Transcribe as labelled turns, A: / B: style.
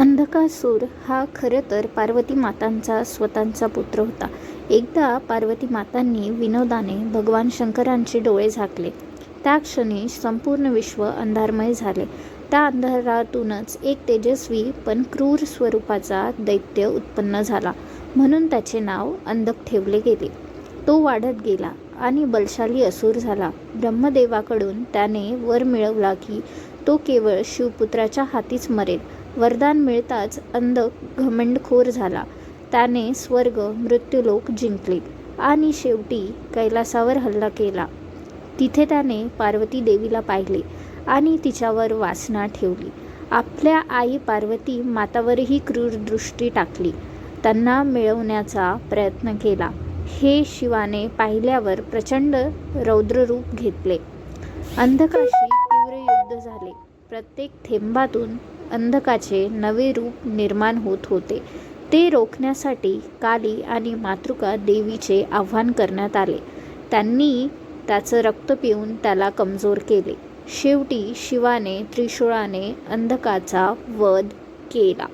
A: अंधकासूर हा खरं तर पार्वती मातांचा स्वतःचा पुत्र होता. एकदा पार्वती मातांनी विनोदाने भगवान शंकरांचे डोळे झाकले. त्या क्षणी संपूर्ण विश्व अंधारमय झाले. त्या अंधारातूनच एक तेजस्वी पण क्रूर स्वरूपाचा दैत्य उत्पन्न झाला. म्हणून त्याचे नाव अंधक ठेवले गेले. तो वाढत गेला आणि बलशाली असूर झाला. ब्रह्मदेवाकडून त्याने वर मिळवला की तो केवळ शिवपुत्राच्या हातीच मरेल. वरदान मिळताच अंध घमंडखोर झाला. त्याने स्वर्ग मृत्यूलोक जिंकले आणि शेवटी कैलासावर हल्ला केला. तिथे त्याने पार्वती देवीला पाहिले आणि तिच्यावर वासना ठेवली. आपल्या आई पार्वती मातावरही क्रूर दृष्टी टाकली. त्यांना मिळवण्याचा प्रयत्न केला. हे शिवाने पाहिल्यावर प्रचंड रौद्ररूप घेतले. अंधकाशी तीव्र झाले. प्रत्येक थेंबातून अंधकाचे नवे रूप निर्माण होत होते. ते रोखण्यासाठी काली आणि मातृका देवीचे आव्हान करण्यात आले. त्यांनी त्याचं रक्त पिऊन त्याला कमजोर केले. शेवटी शिवाने त्रिशूळाने अंधकाचा वध केला.